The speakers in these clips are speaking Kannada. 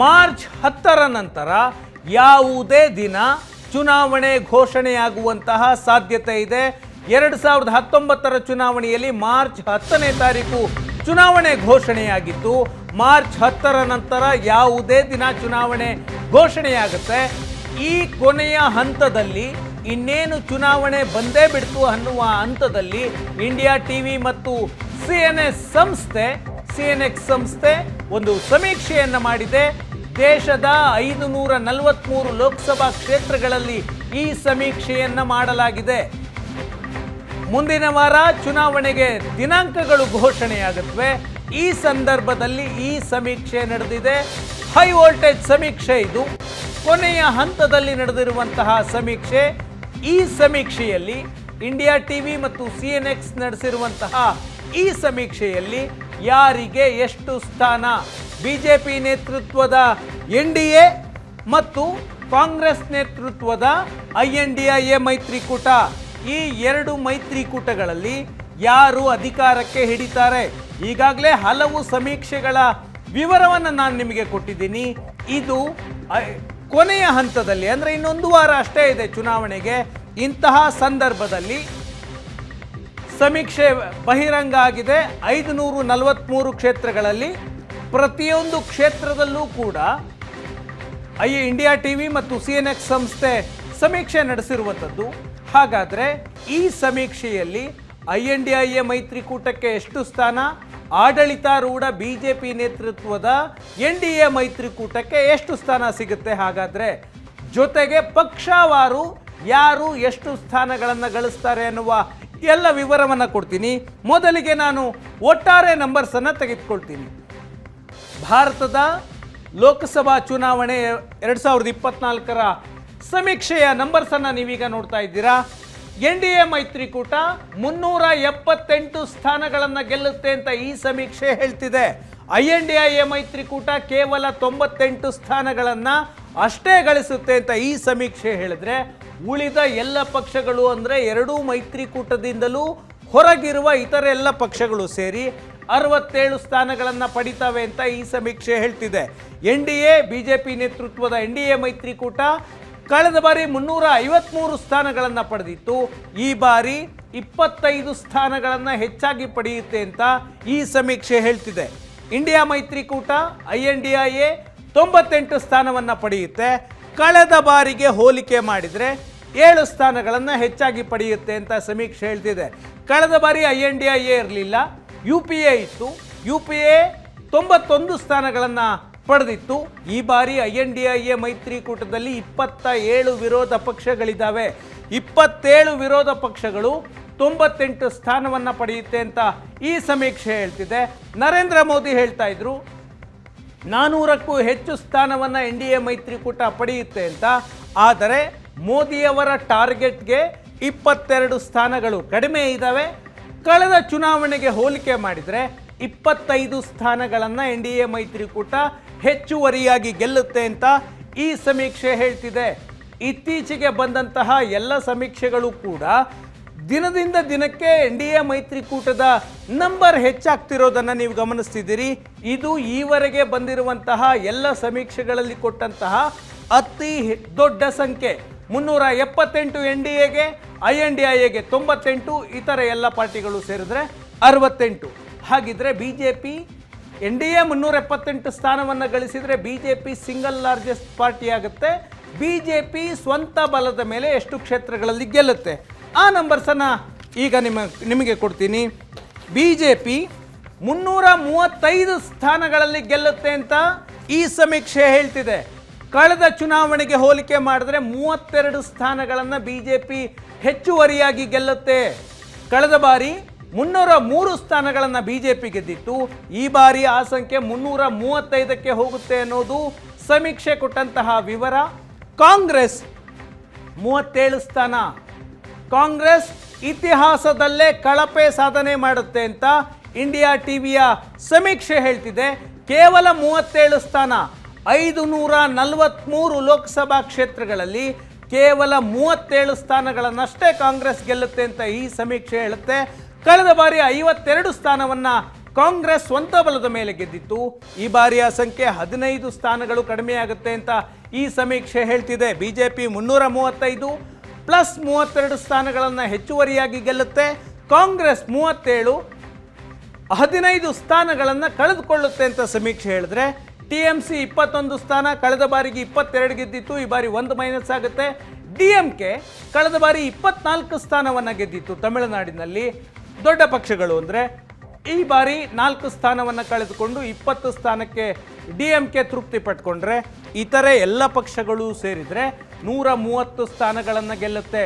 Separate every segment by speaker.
Speaker 1: ಮಾರ್ಚ್ ಹತ್ತರ ನಂತರ ಯಾವುದೇ ದಿನ ಚುನಾವಣೆ ಘೋಷಣೆಯಾಗುವಂತಹ ಸಾಧ್ಯತೆ ಇದೆ. ಎರಡು ಸಾವಿರದ ಹತ್ತೊಂಬತ್ತರ ಚುನಾವಣೆಯಲ್ಲಿ ಮಾರ್ಚ್ ಹತ್ತನೇ ತಾರೀಕು ಚುನಾವಣೆ ಘೋಷಣೆಯಾಗಿತ್ತು ಮಾರ್ಚ್ ಹತ್ತರ ನಂತರ ಯಾವುದೇ ದಿನ ಚುನಾವಣೆ ಘೋಷಣೆಯಾಗುತ್ತೆ. ಈ ಕೊನೆಯ ಹಂತದಲ್ಲಿ ಇನ್ನೇನು ಚುನಾವಣೆ ಬಂದೇ ಬಿಡ್ತು ಅನ್ನುವ ಹಂತದಲ್ಲಿ ಇಂಡಿಯಾ ಟಿವಿ ಮತ್ತು ಸಿ ಎನ್ ಎಸ್ ಸಂಸ್ಥೆ, ಸಿ ಎನ್ ಎಕ್ಸ್ ಸಂಸ್ಥೆ ಒಂದು ಸಮೀಕ್ಷೆಯನ್ನು ಮಾಡಿದೆ. ದೇಶದ ಐದು ನೂರ ನಲವತ್ಮೂರು ಲೋಕಸಭಾ ಕ್ಷೇತ್ರಗಳಲ್ಲಿ ಈ ಸಮೀಕ್ಷೆಯನ್ನು ಮಾಡಲಾಗಿದೆ. ಮುಂದಿನ ವಾರ ಚುನಾವಣೆಗೆ ದಿನಾಂಕಗಳು ಘೋಷಣೆಯಾಗುತ್ತವೆ ಈ ಸಂದರ್ಭದಲ್ಲಿ ಈ ಸಮೀಕ್ಷೆ ನಡೆದಿದೆ. ಹೈ ವೋಲ್ಟೇಜ್ ಸಮೀಕ್ಷೆ ಇದು. ಕೊನೆಯ ಹಂತದಲ್ಲಿ ನಡೆದಿರುವಂತಹ ಸಮೀಕ್ಷೆ. ಈ ಸಮೀಕ್ಷೆಯಲ್ಲಿ ಇಂಡಿಯಾ ಟಿ ವಿ ಮತ್ತು ಸಿ ಎನ್ ಎಕ್ಸ್ ನಡೆಸಿರುವಂತಹ ಈ ಸಮೀಕ್ಷೆಯಲ್ಲಿ ಯಾರಿಗೆ ಎಷ್ಟು ಸ್ಥಾನ? ಬಿಜೆಪಿ ನೇತೃತ್ವದ ಎನ್ ಡಿ ಎ ಮತ್ತು ಕಾಂಗ್ರೆಸ್ ನೇತೃತ್ವದ I N D I A ಮೈತ್ರಿಕೂಟ. ಈ ಎರಡು ಮೈತ್ರಿಕೂಟಗಳಲ್ಲಿ ಯಾರು ಅಧಿಕಾರಕ್ಕೆ ಹಿಡಿತಾರೆ? ಈಗಾಗಲೇ ಹಲವು ಸಮೀಕ್ಷೆಗಳ ವಿವರವನ್ನು ನಾನು ನಿಮಗೆ ಕೊಟ್ಟಿದ್ದೀನಿ. ಇದು ಕೊನೆಯ ಹಂತದಲ್ಲಿ, ಅಂದರೆ ಇನ್ನೊಂದು ವಾರ ಅಷ್ಟೇ ಇದೆ ಚುನಾವಣೆಗೆ. ಇಂತಹ ಸಂದರ್ಭದಲ್ಲಿ ಸಮೀಕ್ಷೆ ಬಹಿರಂಗ ಆಗಿದೆ. ಐದು ನೂರು ನಲವತ್ತ್ಮೂರು ಕ್ಷೇತ್ರಗಳಲ್ಲಿ ಪ್ರತಿಯೊಂದು ಕ್ಷೇತ್ರದಲ್ಲೂ ಕೂಡ ಐ ಇಂಡಿಯಾ ಟಿ ವಿ ಮತ್ತು ಸಿ ಎನ್ ಎಕ್ಸ್ ಸಂಸ್ಥೆ ಸಮೀಕ್ಷೆ ನಡೆಸಿರುವಂಥದ್ದು. ಹಾಗಾದರೆ ಈ ಸಮೀಕ್ಷೆಯಲ್ಲಿ I N D I A ಮೈತ್ರಿಕೂಟಕ್ಕೆ ಎಷ್ಟು ಸ್ಥಾನ? ಆಡಳಿತಾರೂಢ ಬಿ ಜೆ ಪಿ ನೇತೃತ್ವದ ಎನ್ ಡಿ ಎ ಮೈತ್ರಿಕೂಟಕ್ಕೆ ಎಷ್ಟು ಸ್ಥಾನ ಸಿಗುತ್ತೆ? ಹಾಗಾದರೆ ಜೊತೆಗೆ ಪಕ್ಷವಾರು ಯಾರು ಎಷ್ಟು ಸ್ಥಾನಗಳನ್ನು ಗಳಿಸ್ತಾರೆ ಅನ್ನುವ ಎಲ್ಲ ವಿವರವನ್ನು ಕೊಡ್ತೀನಿ. ಮೊದಲಿಗೆ ನಾನು ಒಟ್ಟಾರೆ ನಂಬರ್ಸನ್ನು ತೆಗೆದುಕೊಳ್ತೀನಿ. ಭಾರತದ ಲೋಕಸಭಾ ಚುನಾವಣೆ ಎರಡು ಸಾವಿರದ ಇಪ್ಪತ್ನಾಲ್ಕರ ಸಮೀಕ್ಷೆಯ ನಂಬರ್ಸನ್ನು ನೀವೀಗ ನೋಡ್ತಾ ಇದ್ದೀರಾ? ಎನ್ ಡಿ ಎ ಮೈತ್ರಿಕೂಟ ಮುನ್ನೂರ ಎಪ್ಪತ್ತೆಂಟು ಸ್ಥಾನಗಳನ್ನು ಗೆಲ್ಲುತ್ತೆ ಅಂತ ಈ ಸಮೀಕ್ಷೆ ಹೇಳ್ತಿದೆ. I N D I A ಮೈತ್ರಿಕೂಟ ಕೇವಲ ತೊಂಬತ್ತೆಂಟು ಸ್ಥಾನಗಳನ್ನು ಅಷ್ಟೇ ಗಳಿಸುತ್ತೆ ಅಂತ ಈ ಸಮೀಕ್ಷೆ ಹೇಳಿದ್ರೆ ಉಳಿದ ಎಲ್ಲ ಪಕ್ಷಗಳು ಅಂದರೆ ಎರಡೂ ಮೈತ್ರಿಕೂಟದಿಂದಲೂ ಹೊರಗಿರುವ ಇತರ ಎಲ್ಲ ಪಕ್ಷಗಳು ಸೇರಿ ಅರವತ್ತೇಳು ಸ್ಥಾನಗಳನ್ನು ಪಡಿತವೆ ಅಂತ ಈ ಸಮೀಕ್ಷೆ ಹೇಳ್ತಿದೆ. N D A, B J P ನೇತೃತ್ವದ ಎನ್ ಡಿ ಎ ಮೈತ್ರಿಕೂಟ ಕಳೆದ ಬಾರಿ ಮುನ್ನೂರ ಐವತ್ಮೂರು ಸ್ಥಾನಗಳನ್ನು ಪಡೆದಿತ್ತು. ಈ ಬಾರಿ ಇಪ್ಪತ್ತೈದು ಸ್ಥಾನಗಳನ್ನು ಹೆಚ್ಚಾಗಿ ಪಡೆಯುತ್ತೆ ಅಂತ ಈ ಸಮೀಕ್ಷೆ ಹೇಳ್ತಿದೆ. ಇಂಡಿಯಾ ಮೈತ್ರಿಕೂಟ, I N D I A ತೊಂಬತ್ತೆಂಟು ಸ್ಥಾನವನ್ನು ಪಡೆಯುತ್ತೆ. ಕಳೆದ ಬಾರಿಗೆ ಹೋಲಿಕೆ ಮಾಡಿದರೆ ಏಳು ಸ್ಥಾನಗಳನ್ನು ಹೆಚ್ಚಾಗಿ ಪಡೆಯುತ್ತೆ ಅಂತ ಸಮೀಕ್ಷೆ ಹೇಳ್ತಿದೆ. ಕಳೆದ ಬಾರಿ I N D I A ಇರಲಿಲ್ಲ. ಯು ಪಿ ಎ ಇತ್ತು. ಯು ಪಿ ಎ ತೊಂಬತ್ತೊಂದು ಸ್ಥಾನಗಳನ್ನು ಪಡೆದಿತ್ತು. ಈ ಬಾರಿ I N D I A ಮೈತ್ರಿಕೂಟದಲ್ಲಿ ಇಪ್ಪತ್ತ ಏಳು ವಿರೋಧ ಪಕ್ಷಗಳಿದ್ದಾವೆ. ಇಪ್ಪತ್ತೇಳು ವಿರೋಧ ಪಕ್ಷಗಳು ತೊಂಬತ್ತೆಂಟು ಸ್ಥಾನವನ್ನು ಪಡೆಯುತ್ತೆ ಅಂತ ಈ ಸಮೀಕ್ಷೆ ಹೇಳ್ತಿದೆ. ನರೇಂದ್ರ ಮೋದಿ ಹೇಳ್ತಾ ಇದ್ರು, ನಾನೂರಕ್ಕೂ ಹೆಚ್ಚು ಸ್ಥಾನವನ್ನು ಎನ್ ಡಿ ಎ ಮೈತ್ರಿಕೂಟ ಪಡೆಯುತ್ತೆ ಅಂತ. ಆದರೆ ಮೋದಿಯವರ ಟಾರ್ಗೆಟ್ಗೆ ಇಪ್ಪತ್ತೆರಡು ಸ್ಥಾನಗಳು ಕಡಿಮೆ ಇದ್ದಾವೆ ಕಳೆದ ಚುನಾವಣೆಗೆ ಹೋಲಿಕೆ ಮಾಡಿದರೆ ಇಪ್ಪತ್ತೈದು ಸ್ಥಾನಗಳನ್ನು ಎನ್ ಡಿ ಎ ಮೈತ್ರಿಕೂಟ ಹೆಚ್ಚುವರಿಯಾಗಿ ಗೆಲ್ಲುತ್ತೆ ಅಂತ ಈ ಸಮೀಕ್ಷೆ ಹೇಳ್ತಿದೆ. ಇತ್ತೀಚೆಗೆ ಬಂದಂತಹ ಎಲ್ಲ ಸಮೀಕ್ಷೆಗಳು ಕೂಡ ದಿನದಿಂದ ದಿನಕ್ಕೆ ಎನ್ ಡಿ ಎ ಮೈತ್ರಿಕೂಟದ ನಂಬರ್ ಹೆಚ್ಚಾಗ್ತಿರೋದನ್ನು ನೀವು ಗಮನಿಸ್ತಿದ್ದೀರಿ. ಇದು ಈವರೆಗೆ ಬಂದಿರುವಂತಹ ಎಲ್ಲ ಸಮೀಕ್ಷೆಗಳಲ್ಲಿ ಕೊಟ್ಟಂತಹ ಅತಿ ದೊಡ್ಡ ಸಂಖ್ಯೆ. ಮುನ್ನೂರ ಎಪ್ಪತ್ತೆಂಟು ಎನ್ ಡಿ ಎಗೆ, ಐ ಎನ್ ಡಿ ಐ ಎಗೆ ತೊಂಬತ್ತೆಂಟು, ಇತರ ಎಲ್ಲ ಪಾರ್ಟಿಗಳು ಸೇರಿದ್ರೆ ಅರವತ್ತೆಂಟು. ಹಾಗಿದ್ರೆ B J P N D A ಮುನ್ನೂರ ಎಪ್ಪತ್ತೆಂಟು ಸ್ಥಾನವನ್ನು ಗಳಿಸಿದರೆ B J P single largest party ಆಗುತ್ತೆ. ಬಿ ಜೆ ಪಿ ಸ್ವಂತ ಬಲದ ಮೇಲೆ ಎಷ್ಟು ಕ್ಷೇತ್ರಗಳಲ್ಲಿ ಗೆಲ್ಲುತ್ತೆ? ಆ ನಂಬರ್ಸನ್ನು ಈಗ ನಿಮ್ಮ, ನಿಮಗೆ ಕೊಡ್ತೀನಿ. ಬಿ ಜೆ ಪಿ ಮುನ್ನೂರ ಮೂವತ್ತೈದು ಸ್ಥಾನಗಳಲ್ಲಿ ಗೆಲ್ಲುತ್ತೆ ಅಂತ ಈ ಸಮೀಕ್ಷೆ ಹೇಳ್ತಿದೆ. ಕಳೆದ ಚುನಾವಣೆಗೆ ಹೋಲಿಕೆ ಮಾಡಿದ್ರೆ ಮೂವತ್ತೆರಡು ಸ್ಥಾನಗಳನ್ನು ಬಿ ಜೆ ಪಿ ಹೆಚ್ಚುವರಿಯಾಗಿ ಗೆಲ್ಲುತ್ತೆ. ಕಳೆದ ಬಾರಿ ಮುನ್ನೂರ ಮೂರು ಸ್ಥಾನಗಳನ್ನು ಬಿ ಜೆ ಪಿ ಗೆದ್ದಿತ್ತು. ಈ ಬಾರಿ ಆ ಸಂಖ್ಯೆ ಮುನ್ನೂರ ಮೂವತ್ತೈದಕ್ಕೆ ಹೋಗುತ್ತೆ ಅನ್ನೋದು ಸಮೀಕ್ಷೆ ಕೊಟ್ಟಂತಹ ವಿವರ. ಕಾಂಗ್ರೆಸ್ ಮೂವತ್ತೇಳು ಸ್ಥಾನ. ಕಾಂಗ್ರೆಸ್ ಇತಿಹಾಸದಲ್ಲೇ ಕಳಪೆ ಸಾಧನೆ ಮಾಡುತ್ತೆ ಅಂತ ಇಂಡಿಯಾ ಟಿವಿಯ ಸಮೀಕ್ಷೆ ಹೇಳ್ತಿದೆ. ಕೇವಲ ಮೂವತ್ತೇಳು ಸ್ಥಾನ. ಐದು ನೂರ ನಲವತ್ತ್ಮೂರು ಲೋಕಸಭಾ ಕ್ಷೇತ್ರಗಳಲ್ಲಿ ಕೇವಲ ಮೂವತ್ತೇಳು ಸ್ಥಾನಗಳನ್ನಷ್ಟೇ ಕಾಂಗ್ರೆಸ್ ಗೆಲ್ಲುತ್ತೆ ಅಂತ ಈ ಸಮೀಕ್ಷೆ ಹೇಳುತ್ತೆ. ಕಳೆದ ಬಾರಿ ಐವತ್ತೆರಡು ಸ್ಥಾನವನ್ನು ಕಾಂಗ್ರೆಸ್ ಸ್ವಂತ ಬಲದ ಮೇಲೆ ಗೆದ್ದಿತ್ತು. ಈ ಬಾರಿಯ ಸಂಖ್ಯೆ ಹದಿನೈದು ಸ್ಥಾನಗಳು ಕಡಿಮೆಯಾಗುತ್ತೆ ಅಂತ ಈ ಸಮೀಕ್ಷೆ ಹೇಳ್ತಿದೆ. ಬಿ ಜೆ ಪಿ ಮುನ್ನೂರ ಮೂವತ್ತೈದು ಪ್ಲಸ್ ಮೂವತ್ತೆರಡು ಸ್ಥಾನಗಳನ್ನು ಹೆಚ್ಚುವರಿಯಾಗಿ ಗೆಲ್ಲುತ್ತೆ. ಕಾಂಗ್ರೆಸ್ ಮೂವತ್ತೇಳು ಹದಿನೈದು ಸ್ಥಾನಗಳನ್ನು ಕಳೆದುಕೊಳ್ಳುತ್ತೆ ಅಂತ ಸಮೀಕ್ಷೆ ಹೇಳಿದ್ರೆ ಟಿ ಎಂ ಸಿ ಇಪ್ಪತ್ತೊಂದು ಸ್ಥಾನ ಕಳೆದ ಬಾರಿಗೆ ಇಪ್ಪತ್ತೆರಡು ಗೆದ್ದಿತ್ತು. ಈ ಬಾರಿ ಒಂದು ಮೈನಸ್ ಆಗುತ್ತೆ. ಡಿ ಎಂ ಕೆ ಕಳೆದ ಬಾರಿ ಇಪ್ಪತ್ನಾಲ್ಕು ಸ್ಥಾನವನ್ನು ಗೆದ್ದಿತ್ತು ತಮಿಳುನಾಡಿನಲ್ಲಿ. ದೊಡ್ಡ ಪಕ್ಷಗಳು ಅಂದರೆ ಈ ಬಾರಿ ನಾಲ್ಕು ಸ್ಥಾನವನ್ನು ಕಳೆದುಕೊಂಡು ಇಪ್ಪತ್ತು ಸ್ಥಾನಕ್ಕೆ ಡಿ ಎಂ ಕೆ ತೃಪ್ತಿ ಪಟ್ಕೊಂಡ್ರೆ ಇತರೆ ಎಲ್ಲ ಪಕ್ಷಗಳು ಸೇರಿದರೆ ನೂರ ಮೂವತ್ತು ಸ್ಥಾನಗಳನ್ನು ಗೆಲ್ಲುತ್ತೆ.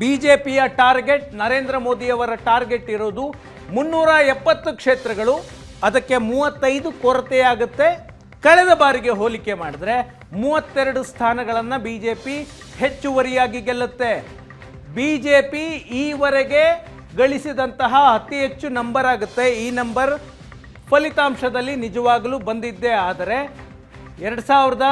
Speaker 1: ಬಿಜೆಪಿಯ ಟಾರ್ಗೆಟ್, ನರೇಂದ್ರ ಮೋದಿಯವರ ಟಾರ್ಗೆಟ್ ಇರೋದು ಮುನ್ನೂರ ಎಪ್ಪತ್ತು ಕ್ಷೇತ್ರಗಳು ಅದಕ್ಕೆ ಮೂವತ್ತೈದು ಕೊರತೆಯಾಗುತ್ತೆ. ಕಳೆದ ಬಾರಿಗೆ ಹೋಲಿಕೆ ಮಾಡಿದ್ರೆ ಮೂವತ್ತೆರಡು ಸ್ಥಾನಗಳನ್ನು ಬಿ ಜೆ ಪಿ ಹೆಚ್ಚುವರಿಯಾಗಿ ಗೆಲ್ಲುತ್ತೆ. ಬಿ ಜೆ ಪಿ ಈವರೆಗೆ ಗಳಿಸಿದಂತಹ ಅತಿ ಹೆಚ್ಚು ನಂಬರ್ ಆಗುತ್ತೆ. ಈ ನಂಬರ್ ಫಲಿತಾಂಶದಲ್ಲಿ ನಿಜವಾಗಲೂ ಬಂದಿದ್ದೆ. ಆದರೆ ಎರಡು ಸಾವಿರದ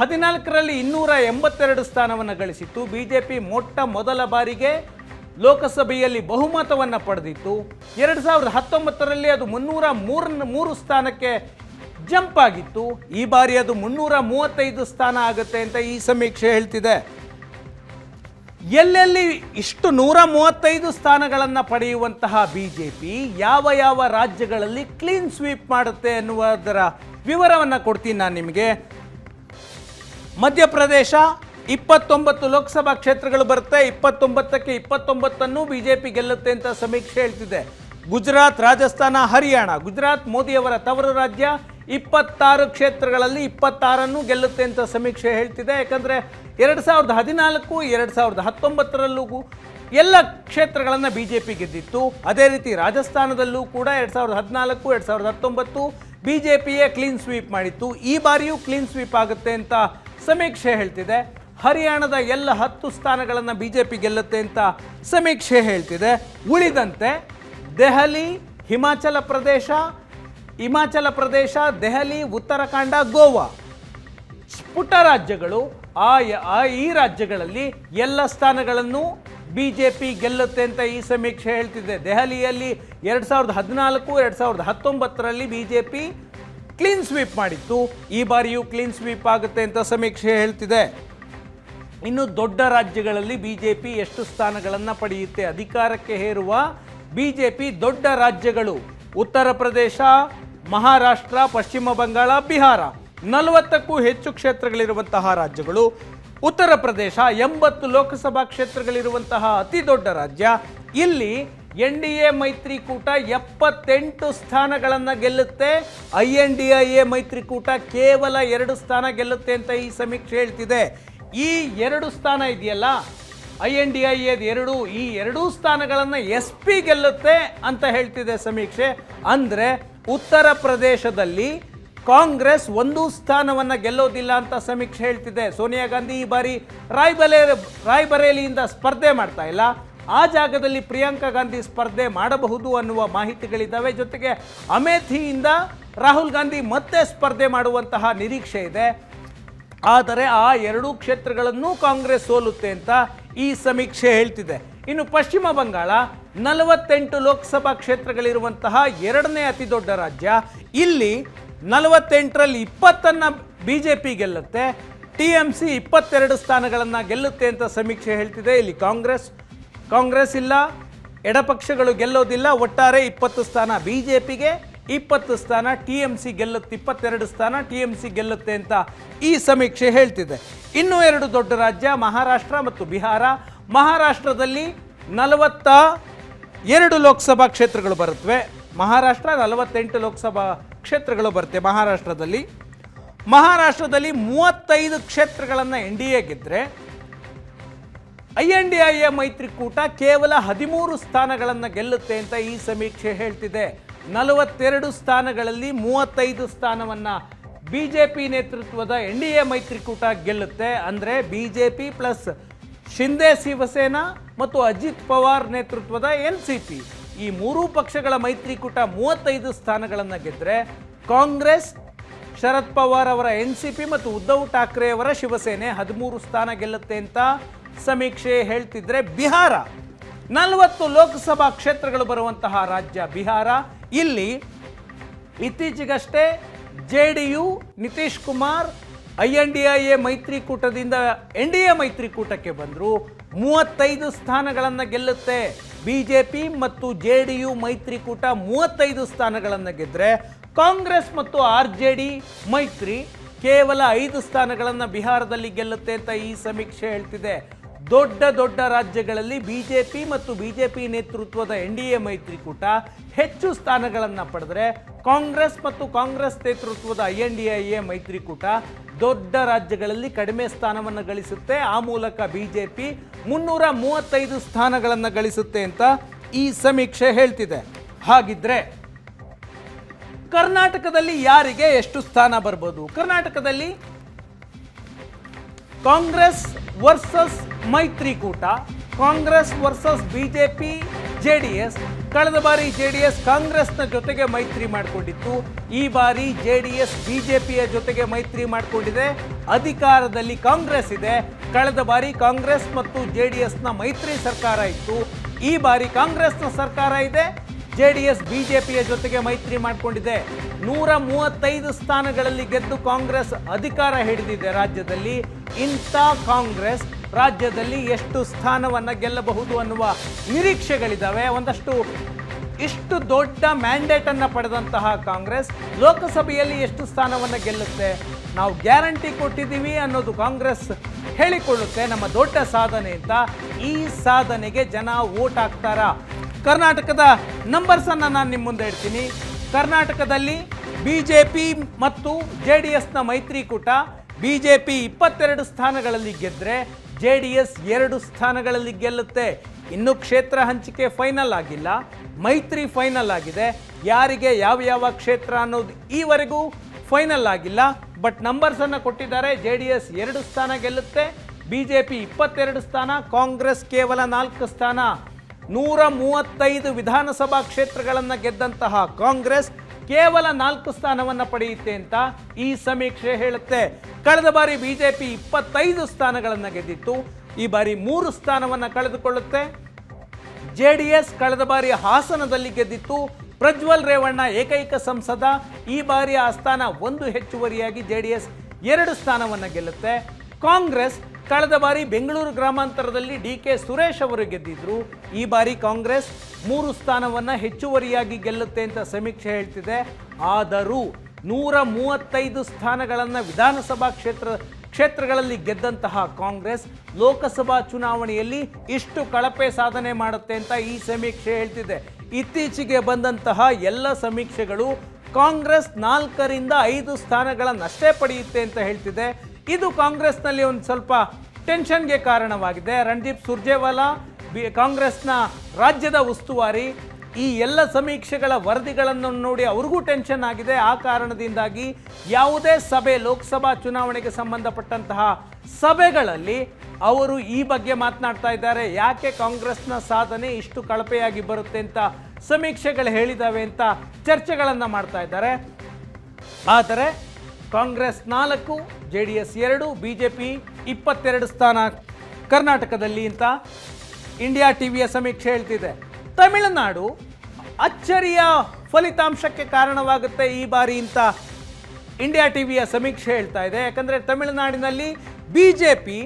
Speaker 1: ಹದಿನಾಲ್ಕರಲ್ಲಿ ಇನ್ನೂರ ಎಂಬತ್ತೆರಡು ಸ್ಥಾನವನ್ನು ಗಳಿಸಿತ್ತು. ಬಿ ಜೆ ಪಿ ಮೊಟ್ಟ ಮೊದಲ ಬಾರಿಗೆ ಲೋಕಸಭೆಯಲ್ಲಿ ಬಹುಮತವನ್ನು ಪಡೆದಿತ್ತು. ಎರಡು ಸಾವಿರದ ಹತ್ತೊಂಬತ್ತರಲ್ಲಿ ಅದು ಮುನ್ನೂರ ಮೂರ, ಮೂರು ಸ್ಥಾನಕ್ಕೆ ಜಂಪ್ ಆಗಿತ್ತು. ಈ ಬಾರಿ ಅದು ಮುನ್ನೂರ ಮೂವತ್ತೈದು ಸ್ಥಾನ ಆಗುತ್ತೆ ಅಂತ ಈ ಸಮೀಕ್ಷೆ ಹೇಳ್ತಿದೆ. ಎಲ್ಲೆಲ್ಲಿ ಇಷ್ಟು ನೂರ ಮೂವತ್ತೈದು ಸ್ಥಾನಗಳನ್ನು ಪಡೆಯುವಂತಹ ಬಿ ಜೆ ಪಿ ಯಾವ ಯಾವ ರಾಜ್ಯಗಳಲ್ಲಿ ಕ್ಲೀನ್ ಸ್ವೀಪ್ ಮಾಡುತ್ತೆ ಎನ್ನುವುದರ ವಿವರವನ್ನು ಕೊಡ್ತೀನಿ ನಾನು ನಿಮಗೆ. ಮಧ್ಯಪ್ರದೇಶ ಇಪ್ಪತ್ತೊಂಬತ್ತು ಲೋಕಸಭಾ ಕ್ಷೇತ್ರಗಳು ಬರುತ್ತೆ. ಇಪ್ಪತ್ತೊಂಬತ್ತಕ್ಕೆ ಇಪ್ಪತ್ತೊಂಬತ್ತನ್ನು ಬಿ ಜೆ ಪಿ ಗೆಲ್ಲುತ್ತೆ ಅಂತ ಸಮೀಕ್ಷೆ ಹೇಳ್ತಿದೆ. ಗುಜರಾತ್, ರಾಜಸ್ಥಾನ, ಹರಿಯಾಣ. ಗುಜರಾತ್ ಮೋದಿಯವರ ತವರು ರಾಜ್ಯ. ಇಪ್ಪತ್ತಾರು ಕ್ಷೇತ್ರಗಳಲ್ಲಿ ಇಪ್ಪತ್ತಾರನ್ನು ಗೆಲ್ಲುತ್ತೆ ಅಂತ ಸಮೀಕ್ಷೆ ಹೇಳ್ತಿದೆ. ಯಾಕಂದರೆ ಎರಡು ಸಾವಿರದ ಹದಿನಾಲ್ಕು, ಎರಡು ಸಾವಿರದ ಹತ್ತೊಂಬತ್ತರಲ್ಲೂ ಎಲ್ಲ ಕ್ಷೇತ್ರಗಳನ್ನು ಬಿ ಜೆ ಪಿ ಗೆದ್ದಿತ್ತು. ಅದೇ ರೀತಿ ರಾಜಸ್ಥಾನದಲ್ಲೂ ಕೂಡ ಎರಡು ಸಾವಿರದ ಹದಿನಾಲ್ಕು, ಎರಡು ಸಾವಿರದ ಹತ್ತೊಂಬತ್ತು ಬಿ ಜೆ ಪಿಯೇ ಕ್ಲೀನ್ ಸ್ವೀಪ್ ಮಾಡಿತ್ತು. ಈ ಬಾರಿಯೂ ಕ್ಲೀನ್ ಸ್ವೀಪ್ ಆಗುತ್ತೆ ಅಂತ ಸಮೀಕ್ಷೆ ಹೇಳ್ತಿದೆ. ಹರಿಯಾಣದ ಎಲ್ಲ ಹತ್ತು ಸ್ಥಾನಗಳನ್ನು ಬಿ ಜೆ ಪಿ ಗೆಲ್ಲುತ್ತೆ ಅಂತ ಸಮೀಕ್ಷೆ ಹೇಳ್ತಿದೆ. ಉಳಿದಂತೆ ದೆಹಲಿ, ಹಿಮಾಚಲ ಪ್ರದೇಶ ಹಿಮಾಚಲ ಪ್ರದೇಶ, ದೆಹಲಿ, ಉತ್ತರಾಖಂಡ, ಗೋವಾ. ಪುಟ್ಟ ರಾಜ್ಯಗಳು ಆ ಈ ರಾಜ್ಯಗಳಲ್ಲಿ ಎಲ್ಲ ಸ್ಥಾನಗಳನ್ನು ಬಿ ಜೆ ಪಿ ಗೆಲ್ಲುತ್ತೆ ಅಂತ ಈ ಸಮೀಕ್ಷೆ ಹೇಳ್ತಿದೆ. ದೆಹಲಿಯಲ್ಲಿ ಎರಡು ಸಾವಿರದ ಹದಿನಾಲ್ಕು, ಎರಡು ಸಾವಿರದ ಹತ್ತೊಂಬತ್ತರಲ್ಲಿ B J P clean sweep ಮಾಡಿತ್ತು. ಈ ಬಾರಿಯೂ ಕ್ಲೀನ್ ಸ್ವೀಪ್ ಆಗುತ್ತೆ ಅಂತ ಸಮೀಕ್ಷೆ ಹೇಳ್ತಿದೆ. ಇನ್ನು ದೊಡ್ಡ ರಾಜ್ಯಗಳಲ್ಲಿ ಬಿ ಜೆ ಪಿ ಎಷ್ಟು ಸ್ಥಾನಗಳನ್ನು ಪಡೆಯುತ್ತೆ? ಅಧಿಕಾರಕ್ಕೆ ಹೇರುವ ಬಿ ಜೆ ಪಿ ದೊಡ್ಡ ರಾಜ್ಯಗಳು. ಉತ್ತರ ಪ್ರದೇಶ, ಮಹಾರಾಷ್ಟ್ರ, ಪಶ್ಚಿಮ ಬಂಗಾಳ, ಬಿಹಾರ. ನಲವತ್ತಕ್ಕೂ ಹೆಚ್ಚು ಕ್ಷೇತ್ರಗಳಿರುವಂತಹ ರಾಜ್ಯಗಳು. ಉತ್ತರ ಪ್ರದೇಶ ಎಂಬತ್ತು ಲೋಕಸಭಾ ಕ್ಷೇತ್ರಗಳಿರುವಂತಹ ಅತಿ ದೊಡ್ಡ ರಾಜ್ಯ. ಇಲ್ಲಿ ಎನ್ ಡಿ ಎ ಮೈತ್ರಿಕೂಟ ಎಪ್ಪತ್ತೆಂಟು ಸ್ಥಾನಗಳನ್ನು ಗೆಲ್ಲುತ್ತೆ. I N D I A ಮೈತ್ರಿಕೂಟ ಕೇವಲ ಎರಡು ಸ್ಥಾನ ಗೆಲ್ಲುತ್ತೆ ಅಂತ ಈ ಸಮೀಕ್ಷೆ ಹೇಳ್ತಿದೆ. ಈ ಎರಡು ಸ್ಥಾನ ಇದೆಯಲ್ಲ? ಐ ಎನ್ ಡಿ ಐ ಎದು ಎರಡು, ಈ ಎರಡೂ ಸ್ಥಾನಗಳನ್ನು ಎಸ್ ಪಿ ಗೆಲ್ಲುತ್ತೆ ಅಂತ ಹೇಳ್ತಿದೆ ಸಮೀಕ್ಷೆ. ಅಂದರೆ ಉತ್ತರ ಪ್ರದೇಶದಲ್ಲಿ ಕಾಂಗ್ರೆಸ್ ಒಂದು ಸ್ಥಾನವನ್ನು ಗೆಲ್ಲೋದಿಲ್ಲ ಅಂತ ಸಮೀಕ್ಷೆ ಹೇಳ್ತಿದೆ. ಸೋನಿಯಾ ಗಾಂಧಿ ಈ ಬಾರಿ ರಾಯ್ಬಲೇ, ರಾಯ್ಬರೇಲಿಯಿಂದ ಸ್ಪರ್ಧೆ ಮಾಡ್ತಾ ಇಲ್ಲ. ಆ ಜಾಗದಲ್ಲಿ ಪ್ರಿಯಾಂಕಾ ಗಾಂಧಿ ಸ್ಪರ್ಧೆ ಮಾಡಬಹುದು ಅನ್ನುವ ಮಾಹಿತಿಗಳಿದ್ದಾವೆ ಜೊತೆಗೆ ಅಮೇಥಿಯಿಂದ ರಾಹುಲ್ ಗಾಂಧಿ ಮತ್ತೆ ಸ್ಪರ್ಧೆ ಮಾಡುವಂತಹ ನಿರೀಕ್ಷೆ ಇದೆ. ಆದರೆ ಆ ಎರಡೂ ಕ್ಷೇತ್ರಗಳನ್ನು ಕಾಂಗ್ರೆಸ್ ಸೋಲುತ್ತೆ ಅಂತ ಈ ಸಮೀಕ್ಷೆ ಹೇಳ್ತಿದೆ. ಇನ್ನು ಪಶ್ಚಿಮ ಬಂಗಾಳ, ನಲವತ್ತೆಂಟು ಲೋಕಸಭಾ ಕ್ಷೇತ್ರಗಳಿರುವಂತಹ ಎರಡನೇ ಅತಿ ದೊಡ್ಡ ರಾಜ್ಯ. ಇಲ್ಲಿ ನಲವತ್ತೆಂಟರಲ್ಲಿ ಇಪ್ಪತ್ತನ್ನು ಬಿ ಜೆ ಪಿ ಗೆಲ್ಲುತ್ತೆ ಟಿ ಎಂ ಸಿ ಇಪ್ಪತ್ತೆರಡು ಸ್ಥಾನಗಳನ್ನು ಗೆಲ್ಲುತ್ತೆ ಅಂತ ಸಮೀಕ್ಷೆ ಹೇಳ್ತಿದೆ ಇಲ್ಲಿ ಕಾಂಗ್ರೆಸ್. ಕಾಂಗ್ರೆಸ್ ಇಲ್ಲ, ಎಡಪಕ್ಷಗಳು ಗೆಲ್ಲೋದಿಲ್ಲ, ಒಟ್ಟಾರೆ ಇಪ್ಪತ್ತು ಸ್ಥಾನ ಬಿ ಜೆ ಪಿಗೆ ಇಪ್ಪತ್ತು ಸ್ಥಾನ ಟಿ ಎಂ ಸಿ ಗೆಲ್ಲುತ್ತೆ, ಇಪ್ಪತ್ತೆರಡು ಸ್ಥಾನ ಟಿ ಎಂ ಸಿ ಗೆಲ್ಲುತ್ತೆ ಅಂತ ಈ ಸಮೀಕ್ಷೆ ಹೇಳ್ತಿದೆ. ಇನ್ನೂ ಎರಡು ದೊಡ್ಡ ರಾಜ್ಯ, ಮಹಾರಾಷ್ಟ್ರ ಮತ್ತು ಬಿಹಾರ. ಮಹಾರಾಷ್ಟ್ರದಲ್ಲಿ ನಲವತ್ತ ಎರಡು ಲೋಕಸಭಾ ಕ್ಷೇತ್ರಗಳು ಬರುತ್ತವೆ ಮಹಾರಾಷ್ಟ್ರ ನಲವತ್ತೆಂಟು ಲೋಕಸಭಾ ಕ್ಷೇತ್ರಗಳು ಬರುತ್ತೆ ಮಹಾರಾಷ್ಟ್ರದಲ್ಲಿ. ಮಹಾರಾಷ್ಟ್ರದಲ್ಲಿ ಮೂವತ್ತೈದು ಕ್ಷೇತ್ರಗಳನ್ನು ಎನ್ ಡಿ ಎ ಗೆದ್ದರೆ I N D I A ಮೈತ್ರಿಕೂಟ ಕೇವಲ ಹದಿಮೂರು ಸ್ಥಾನಗಳನ್ನು ಗೆಲ್ಲುತ್ತೆ ಅಂತ ಈ ಸಮೀಕ್ಷೆ ಹೇಳ್ತಿದೆ. ನಲವತ್ತೆರಡು ಸ್ಥಾನಗಳಲ್ಲಿ ಮೂವತ್ತೈದು ಸ್ಥಾನವನ್ನು ಬಿ ಜೆ ಪಿ ನೇತೃತ್ವದ ಎನ್ ಡಿ ಎ ಮೈತ್ರಿಕೂಟ ಗೆಲ್ಲುತ್ತೆ. ಅಂದರೆ B J P plus Shinde Shiv Sena ಮತ್ತು ಅಜಿತ್ ಪವಾರ್ ನೇತೃತ್ವದ ಎನ್ ಸಿ ಪಿ. ಈ ಮೂರೂ ಪಕ್ಷಗಳ ಮೈತ್ರಿಕೂಟ ಮೂವತ್ತೈದು ಸ್ಥಾನಗಳನ್ನು ಗೆದ್ದರೆ ಕಾಂಗ್ರೆಸ್, ಶರದ್ ಪವಾರ್ ಅವರ ಎನ್ ಸಿ ಪಿ ಮತ್ತು ಉದ್ಧವ್ ಠಾಕ್ರೆ ಅವರ ಶಿವಸೇನೆ ಹದಿಮೂರು ಸ್ಥಾನ ಗೆಲ್ಲುತ್ತೆ ಅಂತ ಸಮೀಕ್ಷೆ ಹೇಳ್ತಿದ್ರೆ ಬಿಹಾರ. ನಲವತ್ತು ಲೋಕಸಭಾ ಕ್ಷೇತ್ರಗಳು ಬರುವಂತಹ ರಾಜ್ಯ ಬಿಹಾರ. ಇಲ್ಲಿ ಇತ್ತೀಚೆಗಷ್ಟೇ J D U Nitish Kumar, I N D I A ಮೈತ್ರಿಕೂಟದಿಂದ N D A ಮೈತ್ರಿಕೂಟಕ್ಕೆ ಬಂದರು. ಮೂವತ್ತೈದು ಸ್ಥಾನಗಳನ್ನು ಗೆಲ್ಲುತ್ತೆ. ಬಿ ಜೆ ಪಿ ಮತ್ತು ಜೆ ಡಿ ಯು ಮೈತ್ರಿಕೂಟ ಮೂವತ್ತೈದು ಸ್ಥಾನಗಳನ್ನು ಗೆದ್ದರೆ ಕಾಂಗ್ರೆಸ್ ಮತ್ತು ಆರ್ ಜೆ ಡಿ ಮೈತ್ರಿ ಕೇವಲ ಐದು ಸ್ಥಾನಗಳನ್ನು ಬಿಹಾರದಲ್ಲಿ ಗೆಲ್ಲುತ್ತೆ ಅಂತ ಈ ಸಮೀಕ್ಷೆ ಹೇಳ್ತಿದೆ. ದೊಡ್ಡ ದೊಡ್ಡ ರಾಜ್ಯಗಳಲ್ಲಿ ಬಿಜೆಪಿ ಮತ್ತು ಬಿಜೆಪಿ ನೇತೃತ್ವದ ಎನ್ ಡಿ ಎ ಮೈತ್ರಿಕೂಟ ಹೆಚ್ಚು ಸ್ಥಾನಗಳನ್ನು ಪಡೆದರೆ ಕಾಂಗ್ರೆಸ್ ಮತ್ತು ಕಾಂಗ್ರೆಸ್ ನೇತೃತ್ವದ I N D I A ಮೈತ್ರಿಕೂಟ ದೊಡ್ಡ ರಾಜ್ಯಗಳಲ್ಲಿ ಕಡಿಮೆ ಸ್ಥಾನವನ್ನು ಗಳಿಸುತ್ತೆ. ಆ ಮೂಲಕ ಬಿಜೆಪಿ ಮುನ್ನೂರ ಮೂವತ್ತೈದು ಸ್ಥಾನಗಳನ್ನು ಗಳಿಸುತ್ತೆ ಅಂತ ಈ ಸಮೀಕ್ಷೆ ಹೇಳ್ತಿದೆ. ಹಾಗಿದ್ರೆ ಕರ್ನಾಟಕದಲ್ಲಿ ಯಾರಿಗೆ ಎಷ್ಟು ಸ್ಥಾನ ಬರ್ಬೋದು? ಕರ್ನಾಟಕದಲ್ಲಿ ಕಾಂಗ್ರೆಸ್ ವರ್ಸಸ್ ಮೈತ್ರಿಕೂಟ, Congress versus BJP J D S ಕಳೆದ ಬಾರಿ ಜೆ ಡಿ ಎಸ್ ಕಾಂಗ್ರೆಸ್ನ ಜೊತೆಗೆ ಮೈತ್ರಿ ಮಾಡಿಕೊಂಡಿತ್ತು. ಈ ಬಾರಿ ಜೆ ಡಿ ಎಸ್ ಬಿಜೆಪಿಯ ಜೊತೆಗೆ ಮೈತ್ರಿ ಮಾಡಿಕೊಂಡಿದೆ. ಅಧಿಕಾರದಲ್ಲಿ ಕಾಂಗ್ರೆಸ್ ಇದೆ. ಕಳೆದ ಬಾರಿ ಕಾಂಗ್ರೆಸ್ ಮತ್ತು ಜೆ ಡಿ ಎಸ್ನ ಮೈತ್ರಿ ಸರ್ಕಾರ ಇತ್ತು. ಈ ಬಾರಿ ಕಾಂಗ್ರೆಸ್ನ ಸರ್ಕಾರ ಇದೆ. ಜೆ ಡಿ ಎಸ್ ಬಿಜೆಪಿಯ ಜೊತೆಗೆ ಮೈತ್ರಿ ಮಾಡಿಕೊಂಡಿದೆ. ನೂರ ಮೂವತ್ತೈದು ಸ್ಥಾನಗಳಲ್ಲಿ ಗೆದ್ದು ಕಾಂಗ್ರೆಸ್ ಅಧಿಕಾರ ಹಿಡಿದಿದೆ ರಾಜ್ಯದಲ್ಲಿ. ಇಂಥ ಕಾಂಗ್ರೆಸ್ ರಾಜ್ಯದಲ್ಲಿ ಎಷ್ಟು ಸ್ಥಾನವನ್ನು ಗೆಲ್ಲಬಹುದು ಅನ್ನುವ ನಿರೀಕ್ಷೆಗಳಿದ್ದಾವೆ ಒಂದಷ್ಟು ಇಷ್ಟು ದೊಡ್ಡ ಮ್ಯಾಂಡೇಟನ್ನು ಪಡೆದಂತಹ ಕಾಂಗ್ರೆಸ್ ಲೋಕಸಭೆಯಲ್ಲಿ ಎಷ್ಟು ಸ್ಥಾನವನ್ನು ಗೆಲ್ಲುತ್ತೆ? ನಾವು ಗ್ಯಾರಂಟಿ ಕೊಟ್ಟಿದ್ದೀವಿ ಅನ್ನೋದು ಕಾಂಗ್ರೆಸ್ ಹೇಳಿಕೊಳ್ಳುತ್ತೆ. ನಮ್ಮ ದೊಡ್ಡ ಸಾಧನೆ ಅಂತ. ಈ ಸಾಧನೆಗೆ ಜನ ವೋಟ್ ಹಾಕ್ತಾರಾ? ಕರ್ನಾಟಕದ ನಂಬರ್ಸನ್ನು ನಾನು ನಿಮ್ಮ ಮುಂದೆ ಇಡ್ತೀನಿ. ಕರ್ನಾಟಕದಲ್ಲಿ ಬಿ ಜೆ ಪಿ ಮತ್ತು ಜೆ ಡಿ ಎಸ್ನ ಮೈತ್ರಿಕೂಟ ಪಿ ಇಪ್ಪತ್ತೆರಡು ಸ್ಥಾನಗಳಲ್ಲಿ ಗೆದ್ದರೆ ಜೆ ಡಿ ಎಸ್ ಎರಡು ಸ್ಥಾನಗಳಲ್ಲಿ ಗೆಲ್ಲುತ್ತೆ. ಇನ್ನು ಕ್ಷೇತ್ರ ಹಂಚಿಕೆ ಫೈನಲ್ ಆಗಿಲ್ಲ. ಮೈತ್ರಿ ಫೈನಲ್ ಆಗಿದೆ. ಯಾರಿಗೆ ಯಾವ ಯಾವ ಕ್ಷೇತ್ರ ಅನ್ನೋದು ಈವರೆಗೂ ಫೈನಲ್ ಆಗಿಲ್ಲ. ಬಟ್ ನಂಬರ್ಸನ್ನು ಕೊಟ್ಟಿದ್ದಾರೆ. ಜೆ ಡಿ ಎಸ್ ಎರಡು ಸ್ಥಾನ ಗೆಲ್ಲುತ್ತೆ. ಬಿ ಜೆ ಪಿ ಇಪ್ಪತ್ತೆರಡು ಸ್ಥಾನ. ಕಾಂಗ್ರೆಸ್ ಕೇವಲ ನಾಲ್ಕು ಸ್ಥಾನ. ನೂರ ಮೂವತ್ತೈದು ವಿಧಾನಸಭಾ ಕ್ಷೇತ್ರಗಳನ್ನು ಗೆದ್ದಂತಹ ಕಾಂಗ್ರೆಸ್ ಕೇವಲ ನಾಲ್ಕು ಸ್ಥಾನವನ್ನು ಪಡೆಯುತ್ತೆ ಅಂತ ಈ ಸಮೀಕ್ಷೆ ಹೇಳುತ್ತೆ. ಕಳೆದ ಬಾರಿ ಬಿಜೆಪಿ ಇಪ್ಪತ್ತೈದು ಸ್ಥಾನಗಳನ್ನು ಗೆದ್ದಿತ್ತು. ಈ ಬಾರಿ ಮೂರು ಸ್ಥಾನವನ್ನು ಕಳೆದುಕೊಳ್ಳುತ್ತೆ. ಜೆ ಡಿ ಎಸ್ ಕಳೆದ ಬಾರಿ ಹಾಸನದಲ್ಲಿ ಗೆದ್ದಿತ್ತು. ಪ್ರಜ್ವಲ್ ರೇವಣ್ಣ ಏಕೈಕ ಸಂಸದ. ಈ ಬಾರಿ ಆ ಸ್ಥಾನ ಒಂದು ಹೆಚ್ಚುವರಿಯಾಗಿ ಜೆ ಡಿ ಎಸ್ ಎರಡು ಸ್ಥಾನವನ್ನು ಗೆಲ್ಲುತ್ತೆ. ಕಾಂಗ್ರೆಸ್ ಕಳೆದ ಬಾರಿ ಬೆಂಗಳೂರು ಗ್ರಾಮಾಂತರದಲ್ಲಿ ಡಿ ಕೆ ಸುರೇಶ್ ಅವರು ಗೆದ್ದಿದ್ರು. ಈ ಬಾರಿ ಕಾಂಗ್ರೆಸ್ ಮೂರು ಸ್ಥಾನವನ್ನು ಹೆಚ್ಚುವರಿಯಾಗಿ ಗೆಲ್ಲುತ್ತೆ ಅಂತ ಸಮೀಕ್ಷೆ ಹೇಳ್ತಿದೆ. ಆದರೂ ನೂರ ಮೂವತ್ತೈದು ಸ್ಥಾನಗಳನ್ನು ವಿಧಾನಸಭಾ ಕ್ಷೇತ್ರ, ಕ್ಷೇತ್ರಗಳಲ್ಲಿ ಗೆದ್ದಂತಹ ಕಾಂಗ್ರೆಸ್ ಲೋಕಸಭಾ ಚುನಾವಣೆಯಲ್ಲಿ ಇಷ್ಟು ಕಳಪೆ ಸಾಧನೆ ಮಾಡುತ್ತೆ ಅಂತ ಈ ಸಮೀಕ್ಷೆ ಹೇಳ್ತಿದೆ. ಇತ್ತೀಚೆಗೆ ಬಂದಂತಹ ಎಲ್ಲ ಸಮೀಕ್ಷೆಗಳು ಕಾಂಗ್ರೆಸ್ ನಾಲ್ಕರಿಂದ ಐದು ಸ್ಥಾನಗಳನ್ನಷ್ಟೇ ಪಡೆಯುತ್ತೆ ಅಂತ ಹೇಳ್ತಿದೆ. ಇದು ಕಾಂಗ್ರೆಸ್ನಲ್ಲಿ ಒಂದು ಸ್ವಲ್ಪ ಟೆನ್ಷನ್ಗೆ ಕಾರಣವಾಗಿದೆ. ರಣದೀಪ್ ಸುರ್ಜೇವಾಲಾ, ಬಿ, ಕಾಂಗ್ರೆಸ್ನ ರಾಜ್ಯದ ಉಸ್ತುವಾರಿ. ಈ ಎಲ್ಲ ಸಮೀಕ್ಷೆಗಳ ವರದಿಗಳನ್ನು ನೋಡಿ ಅವ್ರಿಗೂ ಟೆನ್ಷನ್ ಆಗಿದೆ. ಆ ಕಾರಣದಿಂದಾಗಿ ಯಾವುದೇ ಸಭೆ, ಲೋಕಸಭಾ ಚುನಾವಣೆಗೆ ಸಂಬಂಧಪಟ್ಟಂತಹ ಸಭೆಗಳಲ್ಲಿ ಅವರು ಈ ಬಗ್ಗೆ ಮಾತನಾಡ್ತಾ ಇದ್ದಾರೆ. ಯಾಕೆ ಕಾಂಗ್ರೆಸ್ನ ಸಾಧನೆ ಇಷ್ಟು ಕಳಪೆಯಾಗಿ ಬರುತ್ತೆ ಅಂತ ಸಮೀಕ್ಷೆಗಳು ಹೇಳಿದಾವೆ ಅಂತ ಚರ್ಚೆಗಳನ್ನು ಮಾಡ್ತಾ ಇದ್ದಾರೆ. ಆದರೆ ಕಾಂಗ್ರೆಸ್ ನಾಲ್ಕು ಜೆ ಡಿ ಎಸ್ ಎರಡು ಬಿ ಜೆ ಪಿ ಇಪ್ಪತ್ತೆರಡು ಸ್ಥಾನ. ಕರ್ನಾಟಕದಲ್ಲಿ ಅಂತ ಇಂಡಿಯಾ ಟಿವಿಯ ಸಮೀಕ್ಷೆ ಹೇಳ್ತಿದೆ. ತಮಿಳುನಾಡು ಅಚ್ಚರಿಯ ಫಲಿತಾಂಶಕ್ಕೆ ಕಾರಣವಾಗುತ್ತೆ ಈ ಬಾರಿ ಅಂತ ಇಂಡಿಯಾ ಟಿವಿಯ ಸಮೀಕ್ಷೆ ಹೇಳ್ತಾ ಇದೆ. ಯಾಕಂದರೆ ತಮಿಳುನಾಡಿನಲ್ಲಿ ಬಿ ಜೆ ಪಿ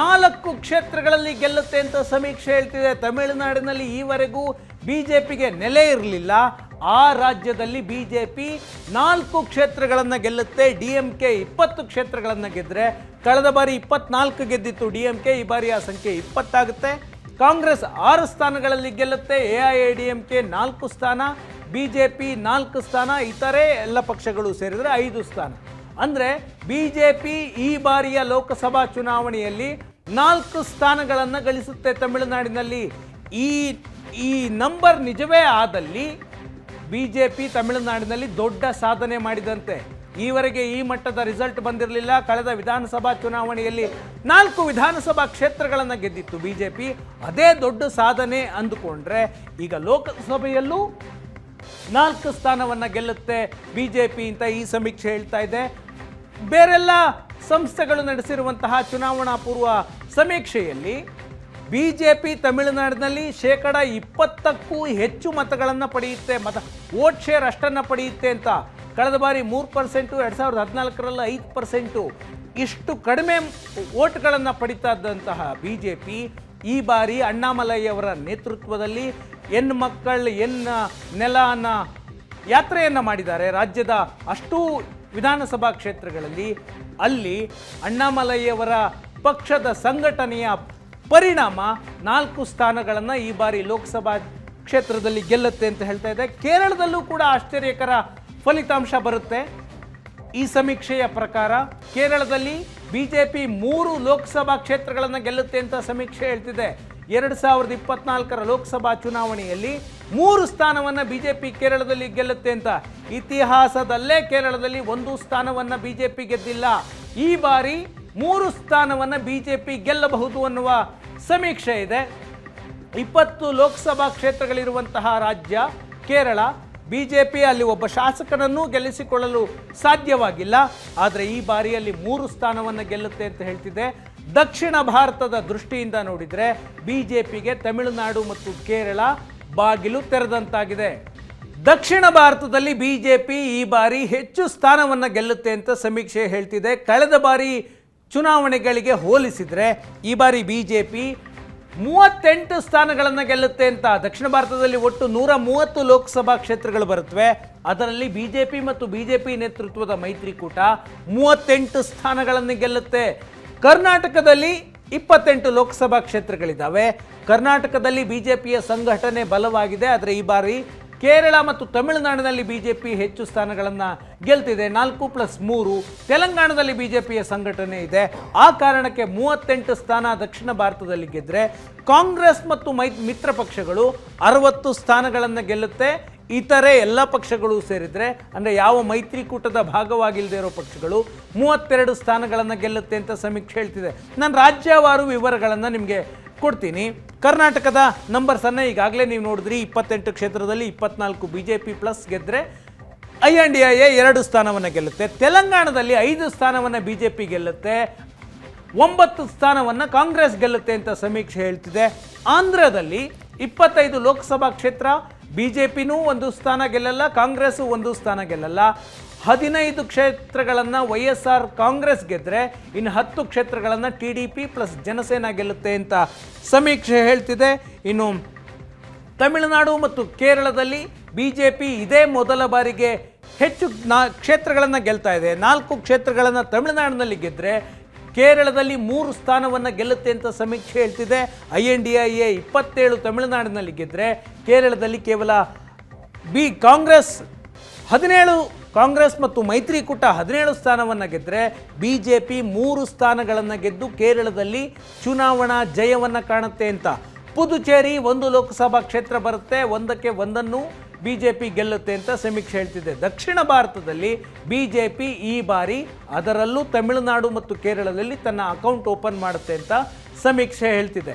Speaker 1: ನಾಲ್ಕು ಕ್ಷೇತ್ರಗಳಲ್ಲಿ ಗೆಲ್ಲುತ್ತೆ ಅಂತ ಸಮೀಕ್ಷೆ ಹೇಳ್ತಿದೆ. ತಮಿಳುನಾಡಿನಲ್ಲಿ ಈವರೆಗೂ ಬಿ ಜೆ ಪಿಗೆ ನೆಲೆ ಇರಲಿಲ್ಲ. ಆ ರಾಜ್ಯದಲ್ಲಿ ಬಿ ಜೆ ಪಿ ನಾಲ್ಕು ಕ್ಷೇತ್ರಗಳನ್ನು ಗೆಲ್ಲುತ್ತೆ. ಡಿ ಎಂ ಕೆ ಇಪ್ಪತ್ತು ಕ್ಷೇತ್ರಗಳನ್ನು ಗೆದ್ದರೆ ಕಳೆದ ಬಾರಿ ಇಪ್ಪತ್ನಾಲ್ಕು ಗೆದ್ದಿತ್ತು. ಡಿ ಎಂ ಕೆ ಈ ಬಾರಿ ಆ ಸಂಖ್ಯೆ ಇಪ್ಪತ್ತಾಗುತ್ತೆ. ಕಾಂಗ್ರೆಸ್ ಆರು ಸ್ಥಾನಗಳಲ್ಲಿ ಗೆಲ್ಲುತ್ತೆ. A I A, D M K ನಾಲ್ಕು ಸ್ಥಾನ ಬಿ ಜೆ ಪಿ ನಾಲ್ಕು ಸ್ಥಾನ, ಇತರೆ ಎಲ್ಲ ಪಕ್ಷಗಳು ಸೇರಿದರೆ ಐದು ಸ್ಥಾನ. ಅಂದರೆ ಬಿ ಜೆ ಪಿ ಈ ಬಾರಿಯ ಲೋಕಸಭಾ ಚುನಾವಣೆಯಲ್ಲಿ ನಾಲ್ಕು ಸ್ಥಾನಗಳನ್ನು ಗಳಿಸುತ್ತೆ ತಮಿಳುನಾಡಿನಲ್ಲಿ. ಈ ಈ ನಂಬರ್ ನಿಜವೇ ಆದಲ್ಲಿ ಬಿ ಜೆ ಪಿ ತಮಿಳುನಾಡಿನಲ್ಲಿ ದೊಡ್ಡ ಸಾಧನೆ ಮಾಡಿದಂತೆ. ಈವರೆಗೆ ಈ ಮಟ್ಟದ ರಿಸಲ್ಟ್ ಬಂದಿರಲಿಲ್ಲ. ಕಳೆದ ವಿಧಾನಸಭಾ ಚುನಾವಣೆಯಲ್ಲಿ ನಾಲ್ಕು ವಿಧಾನಸಭಾ ಕ್ಷೇತ್ರಗಳನ್ನು ಗೆದ್ದಿತ್ತು ಬಿ ಜೆ ಪಿ ಅದೇ ದೊಡ್ಡ ಸಾಧನೆ ಅಂದುಕೊಂಡ್ರೆ ಈಗ ಲೋಕಸಭೆಯಲ್ಲೂ ನಾಲ್ಕು ಸ್ಥಾನವನ್ನು ಗೆಲ್ಲುತ್ತೆ ಬಿ ಜೆ ಪಿ ಅಂತ ಈ ಸಮೀಕ್ಷೆ ಹೇಳ್ತಾ ಇದೆ. ಬೇರೆಲ್ಲ ಸಂಸ್ಥೆಗಳು ನಡೆಸಿರುವಂತಹ ಚುನಾವಣಾ ಪೂರ್ವ ಸಮೀಕ್ಷೆಯಲ್ಲಿ ಬಿ ಜೆ ಪಿ ತಮಿಳುನಾಡಿನಲ್ಲಿ ಶೇಕಡ ಇಪ್ಪತ್ತಕ್ಕೂ ಹೆಚ್ಚು ಮತಗಳನ್ನು ಪಡೆಯುತ್ತೆ. ಮತ ವೋಟ್ ಶೇರ್ ಅಷ್ಟನ್ನು ಪಡೆಯುತ್ತೆ ಅಂತ. ಕಳೆದ ಬಾರಿ ಮೂರು ಪರ್ಸೆಂಟು, ಎರಡು ಸಾವಿರದ ಹದಿನಾಲ್ಕರಲ್ಲಿ ಐದು ಪರ್ಸೆಂಟು ಇಷ್ಟು ಕಡಿಮೆ ಓಟ್ಗಳನ್ನು ಪಡಿತಾ ಇದ್ದಂತಹ ಬಿ ಜೆ ಪಿ ಈ ಬಾರಿ ಅಣ್ಣಾಮಲೈಯವರ ನೇತೃತ್ವದಲ್ಲಿ ಎನ್ ಮಕ್ಕಳ ಎನ್ ನೆಲ ಯಾತ್ರೆಯನ್ನು ಮಾಡಿದ್ದಾರೆ. ರಾಜ್ಯದ ಅಷ್ಟೂ ವಿಧಾನಸಭಾ ಕ್ಷೇತ್ರಗಳಲ್ಲಿ ಅಲ್ಲಿ ಅಣ್ಣಾಮಲೈಯವರ ಪಕ್ಷದ ಸಂಘಟನೆಯ ಪರಿಣಾಮ ನಾಲ್ಕು ಸ್ಥಾನಗಳನ್ನು ಈ ಬಾರಿ ಲೋಕಸಭಾ ಕ್ಷೇತ್ರದಲ್ಲಿ ಗೆಲ್ಲುತ್ತೆ ಅಂತ ಹೇಳ್ತಾ ಇದೆ. ಕೇರಳದಲ್ಲೂ ಕೂಡ ಆಶ್ಚರ್ಯಕರ ಫಲಿತಾಂಶ ಬರುತ್ತೆ. ಈ ಸಮೀಕ್ಷೆಯ ಪ್ರಕಾರ ಕೇರಳದಲ್ಲಿ ಬಿ ಜೆ ಪಿ ಮೂರು ಲೋಕಸಭಾ ಕ್ಷೇತ್ರಗಳನ್ನು ಗೆಲ್ಲುತ್ತೆ ಅಂತ ಸಮೀಕ್ಷೆ ಹೇಳ್ತಿದೆ. ಎರಡು ಸಾವಿರದ ಇಪ್ಪತ್ನಾಲ್ಕರ ಲೋಕಸಭಾ ಚುನಾವಣೆಯಲ್ಲಿ ಮೂರು ಸ್ಥಾನವನ್ನು ಬಿ ಜೆ ಪಿ ಕೇರಳದಲ್ಲಿ ಗೆಲ್ಲುತ್ತೆ ಅಂತ. ಇತಿಹಾಸದಲ್ಲೇ ಕೇರಳದಲ್ಲಿ ಒಂದು ಸ್ಥಾನವನ್ನು ಬಿ ಜೆ ಪಿ ಗೆದ್ದಿಲ್ಲ. ಈ ಬಾರಿ ಮೂರು ಸ್ಥಾನವನ್ನು ಬಿ ಜೆ ಪಿ ಗೆಲ್ಲಬಹುದು ಅನ್ನುವ ಸಮೀಕ್ಷೆ ಇದೆ. ಇಪ್ಪತ್ತು ಲೋಕಸಭಾ ಕ್ಷೇತ್ರಗಳಿರುವಂತಹ ರಾಜ್ಯ, ಕೇರಳ ಬಿ ಜೆ ಪಿ ಅಲ್ಲಿ ಒಬ್ಬ ಶಾಸಕನನ್ನು ಗೆಲ್ಲಿಸಿಕೊಳ್ಳಲು ಸಾಧ್ಯವಾಗಿಲ್ಲ. ಆದರೆ ಈ ಬಾರಿಯಲ್ಲಿ ಮೂರು ಸ್ಥಾನವನ್ನು ಗೆಲ್ಲುತ್ತೆ ಅಂತ ಹೇಳ್ತಿದೆ ದಕ್ಷಿಣ ಭಾರತದ ದೃಷ್ಟಿಯಿಂದ ನೋಡಿದರೆ ಬಿ ಜೆ ಪಿಗೆ ತಮಿಳುನಾಡು ಮತ್ತು ಕೇರಳ ಬಾಗಿಲು ತೆರೆದಂತಾಗಿದೆ. ದಕ್ಷಿಣ ಭಾರತದಲ್ಲಿ ಬಿಜೆಪಿ ಈ ಬಾರಿ ಹೆಚ್ಚು ಸ್ಥಾನವನ್ನು ಗೆಲ್ಲುತ್ತೆ ಅಂತ ಸಮೀಕ್ಷೆ ಹೇಳ್ತಿದೆ. ಕಳೆದ ಬಾರಿ ಚುನಾವಣೆಗಳಿಗೆ ಹೋಲಿಸಿದರೆ ಈ ಬಾರಿ ಬಿ ಜೆ ಪಿ ಮೂವತ್ತೆಂಟು ಸ್ಥಾನಗಳನ್ನು ಗೆಲ್ಲುತ್ತೆ ಅಂತ. ದಕ್ಷಿಣ ಭಾರತದಲ್ಲಿ ಒಟ್ಟು ನೂರ ಮೂವತ್ತು ಲೋಕಸಭಾ ಕ್ಷೇತ್ರಗಳು ಬರುತ್ತವೆ. ಅದರಲ್ಲಿ ಬಿ ಜೆ ಪಿ ಮತ್ತು ಬಿ ಜೆ ಪಿ ನೇತೃತ್ವದ ಮೈತ್ರಿಕೂಟ ಮೂವತ್ತೆಂಟು ಸ್ಥಾನಗಳನ್ನು ಗೆಲ್ಲುತ್ತೆ. ಕರ್ನಾಟಕದಲ್ಲಿ ಇಪ್ಪತ್ತೆಂಟು ಲೋಕಸಭಾ ಕ್ಷೇತ್ರಗಳಿದ್ದಾವೆ. ಕರ್ನಾಟಕದಲ್ಲಿ ಬಿ ಜೆ ಪಿಯ ಸಂಘಟನೆ ಬಲವಾಗಿದೆ. ಆದರೆ ಈ ಬಾರಿ ಕೇರಳ ಮತ್ತು ತಮಿಳುನಾಡಿನಲ್ಲಿ ಬಿಜೆಪಿ ಹೆಚ್ಚು ಸ್ಥಾನಗಳನ್ನು ಗೆಲ್ತಿದೆ. ನಾಲ್ಕು ಪ್ಲಸ್ ಮೂರು. ತೆಲಂಗಾಣದಲ್ಲಿ ಬಿಜೆಪಿಯ ಸಂಘಟನೆ ಇದೆ. ಆ ಕಾರಣಕ್ಕೆ ಮೂವತ್ತೆಂಟು ಸ್ಥಾನ ದಕ್ಷಿಣ ಭಾರತದಲ್ಲಿ ಗೆದ್ದರೆ ಕಾಂಗ್ರೆಸ್ ಮತ್ತು ಮೈ, ಮಿತ್ರ ಪಕ್ಷಗಳು ಅರವತ್ತು ಸ್ಥಾನಗಳನ್ನು ಗೆಲ್ಲುತ್ತೆ. ಇತರೆ ಎಲ್ಲ ಪಕ್ಷಗಳು ಸೇರಿದರೆ, ಅಂದರೆ ಯಾವ ಮೈತ್ರಿಕೂಟದ ಭಾಗವಾಗಿಲ್ಲದೆ ಇರೋ ಪಕ್ಷಗಳು ಮೂವತ್ತೆರಡು ಸ್ಥಾನಗಳನ್ನು ಗೆಲ್ಲುತ್ತೆ ಅಂತ ಸಮೀಕ್ಷೆ ಹೇಳ್ತಿದೆ. ನಾನು ರಾಜ್ಯವಾರು ವಿವರಗಳನ್ನು ನಿಮಗೆ ಕೊಡ್ತೀನಿ. ಕರ್ನಾಟಕದ ನಂಬರ್ಸನ್ನು ಈಗಾಗಲೇ ನೀವು ನೋಡಿದ್ರಿ, ಇಪ್ಪತ್ತೆಂಟು ಕ್ಷೇತ್ರದಲ್ಲಿ ಇಪ್ಪತ್ನಾಲ್ಕು ಬಿ ಜೆ ಪಿ ಪ್ಲಸ್ ಗೆದ್ದರೆ I N D I A ಎರಡು ಸ್ಥಾನವನ್ನು ಗೆಲ್ಲುತ್ತೆ. ತೆಲಂಗಾಣದಲ್ಲಿ ಐದು ಸ್ಥಾನವನ್ನು ಬಿ ಜೆ ಪಿ ಗೆಲ್ಲುತ್ತೆ. ಒಂಬತ್ತು ಸ್ಥಾನವನ್ನು ಕಾಂಗ್ರೆಸ್ ಗೆಲ್ಲುತ್ತೆ ಅಂತ ಸಮೀಕ್ಷೆ ಹೇಳ್ತಿದೆ. ಆಂಧ್ರದಲ್ಲಿ ಇಪ್ಪತ್ತೈದು ಲೋಕಸಭಾ ಕ್ಷೇತ್ರ ಬಿ ಜೆ ಪಿನೂ ಒಂದು ಸ್ಥಾನ ಗೆಲ್ಲಲ್ಲ, ಕಾಂಗ್ರೆಸ್ಸು ಒಂದು ಸ್ಥಾನ ಗೆಲ್ಲಲ್ಲ. ಹದಿನೈದು ಕ್ಷೇತ್ರಗಳನ್ನು ವೈ ಎಸ್ ಆರ್ ಕಾಂಗ್ರೆಸ್ ಗೆದ್ದರೆ ಇನ್ನು ಹತ್ತು ಕ್ಷೇತ್ರಗಳನ್ನು T D P plus Janasena ಗೆಲ್ಲುತ್ತೆ ಅಂತ ಸಮೀಕ್ಷೆ ಹೇಳ್ತಿದೆ. ಇನ್ನು ತಮಿಳುನಾಡು ಮತ್ತು ಕೇರಳದಲ್ಲಿ ಬಿ ಜೆ ಪಿ ಇದೇ ಮೊದಲ ಬಾರಿಗೆ ಹೆಚ್ಚು ನಾ ಕ್ಷೇತ್ರಗಳನ್ನು ಗೆಲ್ತಾ ಇದೆ. ನಾಲ್ಕು ಕ್ಷೇತ್ರಗಳನ್ನು ತಮಿಳುನಾಡಿನಲ್ಲಿ ಗೆದ್ದರೆ ಕೇರಳದಲ್ಲಿ ಮೂರು ಸ್ಥಾನವನ್ನು ಗೆಲ್ಲುತ್ತೆ ಅಂತ ಸಮೀಕ್ಷೆ ಹೇಳ್ತಿದೆ. I N D I A ಇಪ್ಪತ್ತೇಳು ತಮಿಳುನಾಡಿನಲ್ಲಿ ಗೆದ್ದರೆ ಕೇರಳದಲ್ಲಿ ಕೇವಲ ಬಿ ಕಾಂಗ್ರೆಸ್ ಹದಿನೇಳು ಕಾಂಗ್ರೆಸ್ ಮತ್ತು ಮೈತ್ರಿಕೂಟ ಹದಿನೇಳು ಸ್ಥಾನವನ್ನು ಗೆದ್ದರೆ ಬಿ ಜೆ ಪಿ ಮೂರು ಸ್ಥಾನಗಳನ್ನು ಗೆದ್ದು ಕೇರಳದಲ್ಲಿ ಚುನಾವಣಾ ಜಯವನ್ನು ಕಾಣುತ್ತೆ ಅಂತ. ಪುದುಚೇರಿ ಒಂದು ಲೋಕಸಭಾ ಕ್ಷೇತ್ರ ಬರುತ್ತೆ, ಒಂದಕ್ಕೆ ಒಂದನ್ನು ಬಿ ಜೆ ಪಿ ಗೆಲ್ಲುತ್ತೆ ಅಂತ ಸಮೀಕ್ಷೆ ಹೇಳ್ತಿದೆ. ದಕ್ಷಿಣ ಭಾರತದಲ್ಲಿ ಬಿ ಜೆ ಪಿ ಈ ಬಾರಿ ಅದರಲ್ಲೂ ತಮಿಳುನಾಡು ಮತ್ತು ಕೇರಳದಲ್ಲಿ ತನ್ನ ಅಕೌಂಟ್ ಓಪನ್ ಮಾಡುತ್ತೆ ಅಂತ ಸಮೀಕ್ಷೆ ಹೇಳ್ತಿದೆ.